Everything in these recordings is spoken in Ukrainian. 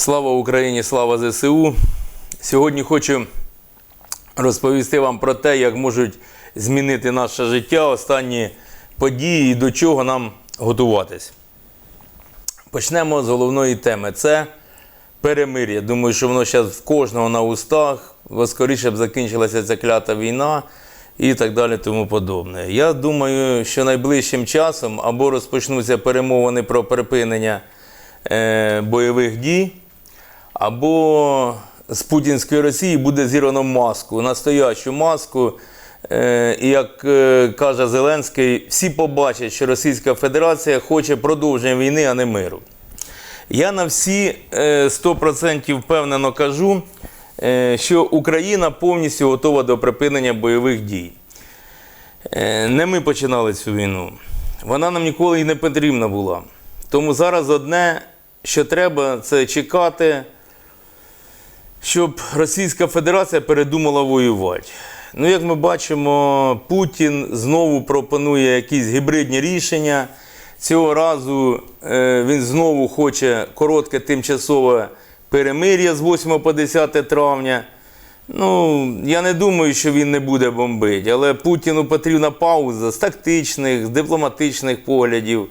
Слава Україні, слава ЗСУ. Сьогодні хочу розповісти вам про те, як можуть змінити наше життя останні події і до чого нам готуватись. Почнемо з головної теми. Це перемир'я. Думаю, що воно зараз в кожного на устах, скоріше б закінчилася ця клята війна і так далі, тому подобне. Я думаю, що найближчим часом або розпочнуться перемовини про припинення е, бойових дій, або з путінської Росії буде зірвано маску, настоящу маску. Е, І як е, каже Зеленський, всі побачать, що Російська Федерація хоче продовження війни, а не миру. Я на всі е, 100% впевнено кажу, е, що Україна повністю готова до припинення бойових дій. Е, Не ми починали цю війну. Вона нам ніколи і не потрібна була. Тому зараз одне, що треба, це чекати, щоб Російська Федерація передумала воювати. Ну, як ми бачимо, Путін знову пропонує якісь гібридні рішення. Цього разу е, він знову хоче коротке тимчасове перемир'я з 8 по 10 травня. Ну, я не думаю, що він не буде бомбити, але Путіну потрібна пауза з тактичних, з дипломатичних поглядів.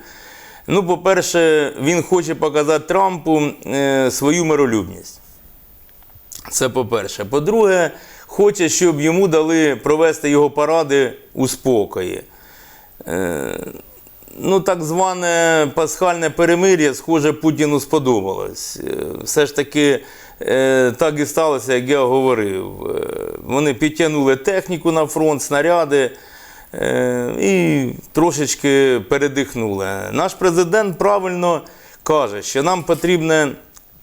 Ну, по-перше, він хоче показати Трампу е, свою миролюбність. Це по-перше. По-друге, хоче, щоб йому дали провести його паради у спокої. Е, ну, так зване пасхальне перемир'я, схоже, Путіну сподобалось. Е, Все ж таки, е, так і сталося, як я говорив. Вони підтягнули техніку на фронт, снаряди і трошечки передихнули. Наш президент правильно каже, що нам потрібне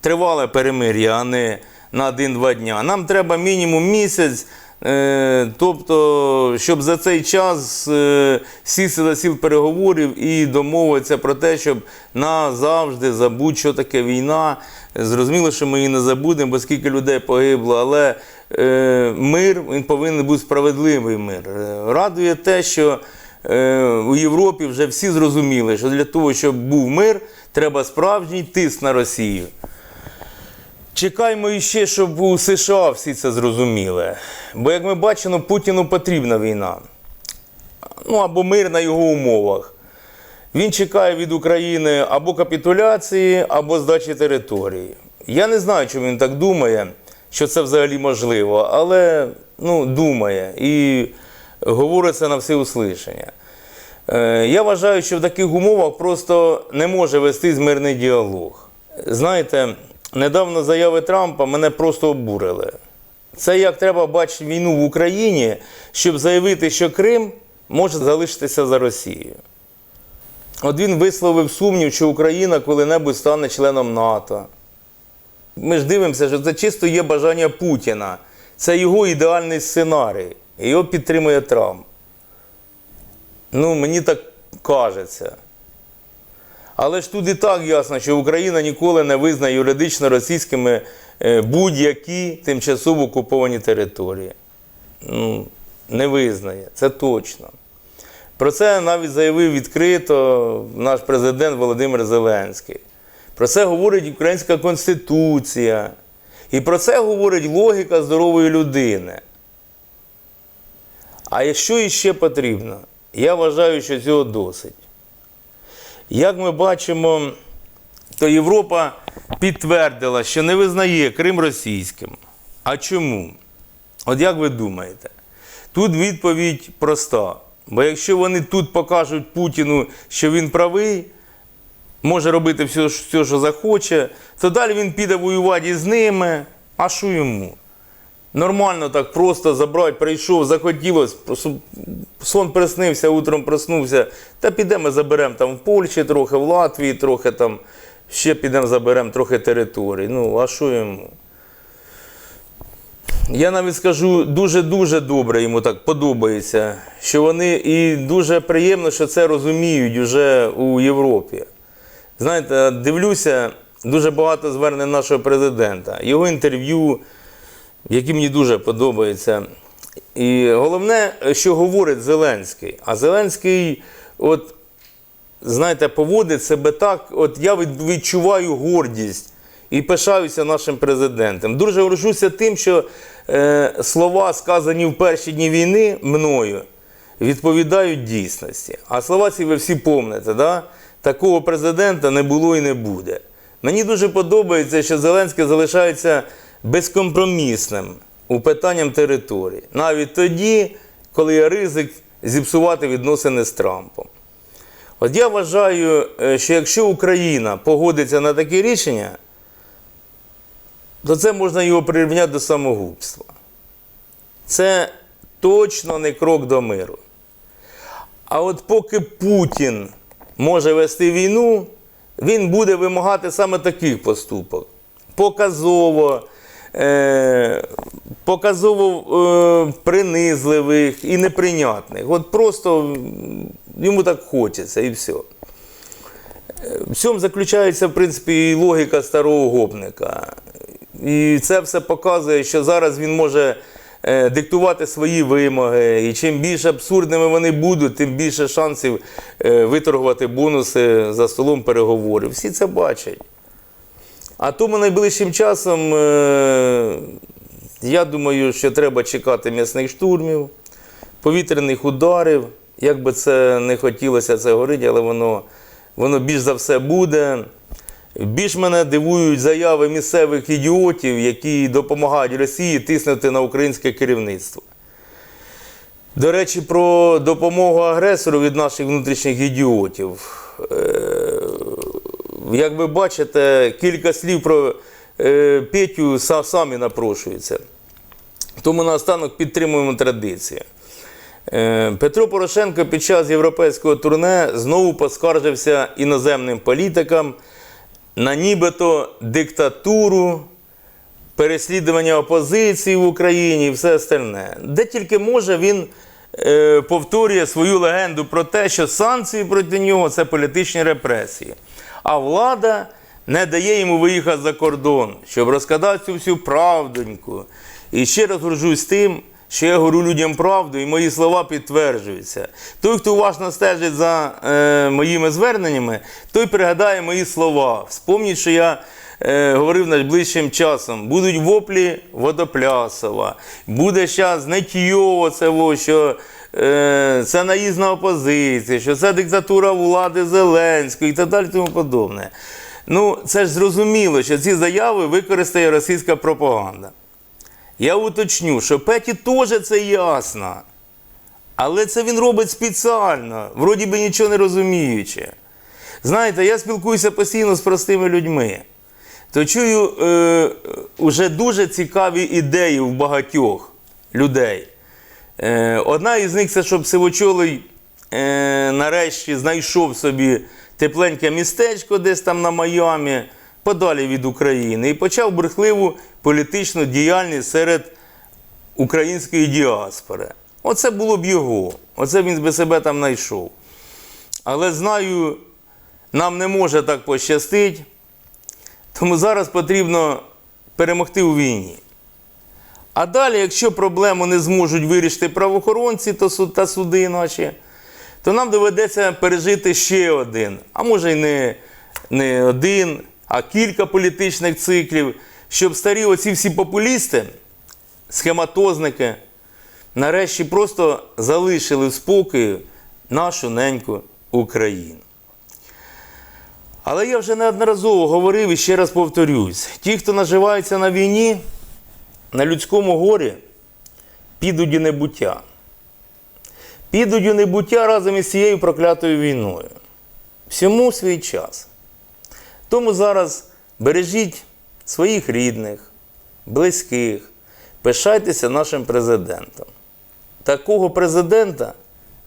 тривале перемир'я, а не на один-два дня. Нам треба мінімум місяць. Е, Тобто, щоб за цей час е, сісти за сіл переговорів і домовитися про те, щоб назавжди забути, що таке війна. Зрозуміло, що ми її не забудемо, бо скільки людей погибло, але е, мир він повинен бути справедливий мир. Радує те, що у Європі вже всі зрозуміли, що для того, щоб був мир, треба справжній тиск на Росію. Чекаємо іще, щоб у США всі це зрозуміли. Бо, як ми бачимо, Путіну потрібна війна. Ну або мир на його умовах. Він чекає від України або капітуляції, або здачі території. Я не знаю, чому він так думає, що це взагалі можливо, але ну, думає і говорить це на всеуслишання. Е, Я вважаю, що в таких умовах просто не може вестись мирний діалог. Знаєте, недавно заяви Трампа мене просто обурили. Це як треба бачити війну в Україні, щоб заявити, що Крим може залишитися за Росією. От він висловив сумнів, що Україна коли-небудь стане членом НАТО. Ми ж дивимося, що це чисто є бажання Путіна. Це його ідеальний сценарій. Його підтримує Трамп. Ну, мені так кажеться. Але ж тут і так ясно, що Україна ніколи не визнає юридично російськими е, будь-які тимчасово окуповані території. Ну, не визнає, це точно. Про це навіть заявив відкрито наш президент Володимир Зеленський. Про це говорить Українська Конституція. І про це говорить логіка здорової людини. А якщо іще потрібно, я вважаю, що цього досить. Як ми бачимо, то Європа підтвердила, що не визнає Крим російським. А чому? От як ви думаєте? Тут відповідь проста. Бо якщо вони тут покажуть Путіну, що він правий, може робити все, що захоче, то далі він піде воювати із ними. А що йому? Нормально так просто забрати, прийшов, захотілось, просто сон приснився, утром проснувся. Та підемо заберемо там в Польщі трохи, в Латвії трохи там, ще підемо заберемо трохи територій. Ну, а що йому? Я навіть скажу, дуже-дуже добре йому так подобається, що вони і дуже приємно, що це розуміють уже у Європі. Знаєте, дивлюся, дуже багато звернень нашого президента, його інтерв'ю, які мені дуже подобаються. І головне, що говорить Зеленський. А Зеленський, от, знаєте, поводить себе так, от я відчуваю гордість і пишаюся нашим президентом. Дуже горжуся тим, що е, слова, сказані в перші дні війни мною, відповідають дійсності. А слова ці ви всі помните, да? такого президента не було і не буде. Мені дуже подобається, що Зеленський залишається безкомпромісним у питанням території. Навіть тоді, коли є ризик зіпсувати відносини з Трампом. От я вважаю, е, що якщо Україна погодиться на таке рішення, то це можна його прирівняти до самогубства. Це точно не крок до миру. А от поки Путін може вести війну, він буде вимагати саме таких поступок. Показово, показово е, принизливих і неприйнятних. От просто йому так хочеться і все. В цьому заключається, в принципі, і логіка старого гопника. І це все показує, що зараз він може е, диктувати свої вимоги. І чим більш абсурдними вони будуть, тим більше шансів е, виторгувати бонуси за столом переговорів. Всі це бачать. А тому найближчим часом, е, я думаю, що треба чекати м'ясних штурмів, повітряних ударів. Як би це не хотілося це говорити, але воно, воно більш за все буде. Більш мене дивують заяви місцевих ідіотів, які допомагають Росії тиснути на українське керівництво. До речі, про допомогу агресору від наших внутрішніх ідіотів. Як ви бачите, кілька слів про е, Петю са- самі напрошуються. Тому наостанок підтримуємо традицію. Е, Петро Порошенко під час європейського турне знову поскаржився іноземним політикам на нібито диктатуру, переслідування опозиції в Україні і все остальне. Де тільки може він е, повторює свою легенду про те, що санкції проти нього це політичні репресії. А влада не дає йому виїхати за кордон, щоб розказати цю всю правдоньку. І ще раз горжусь тим, що я говорю людям правду, і мої слова підтверджуються. Той, хто уважно стежить за е, моїми зверненнями, той пригадає мої слова. Вспомніть, що я е, говорив найближчим часом. Будуть воплі Водоплясова, буде зараз Нетьйово, це що е, це наїзна опозиція, що це диктатура влади Зеленської і так далі тому подобне. Ну, це ж зрозуміло, що ці заяви використає російська пропаганда. Я уточню, що Петі теж це ясно. Але це він робить спеціально, вроді би нічого не розуміючи. Знаєте, я спілкуюся постійно з простими людьми, то чую е, уже дуже цікаві ідеї в багатьох людей. Е, одна із них це, щоб Сивочолий е, нарешті знайшов собі тепленьке містечко десь там на Майамі, подалі від України, і почав брехливу політичну діяльність серед української діаспори. Оце було б його. Оце він би себе там знайшов. Але знаю, нам не може так пощастити, тому зараз потрібно перемогти у війні. А далі, якщо проблему не зможуть вирішити правоохоронці та суди наші, то нам доведеться пережити ще один, а може й не, не один, а кілька політичних циклів, щоб старі оці всі популісти, схематозники, нарешті просто залишили в спокої нашу неньку Україну. Але я вже неодноразово говорив і ще раз повторюсь: ті, хто наживається на війні, на людському горі, підуть у небуття. Підуть у небуття разом із цією проклятою війною. Всьому свій час. Тому зараз бережіть своїх рідних, близьких, пишайтеся нашим президентом. Такого президента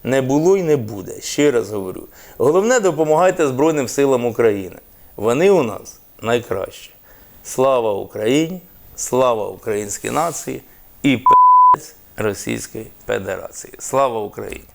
не було і не буде, ще раз говорю. Головне, допомагайте Збройним силам України. Вони у нас найкращі. Слава Україні! Слава українській нації і Російської Федерації. Слава Україні!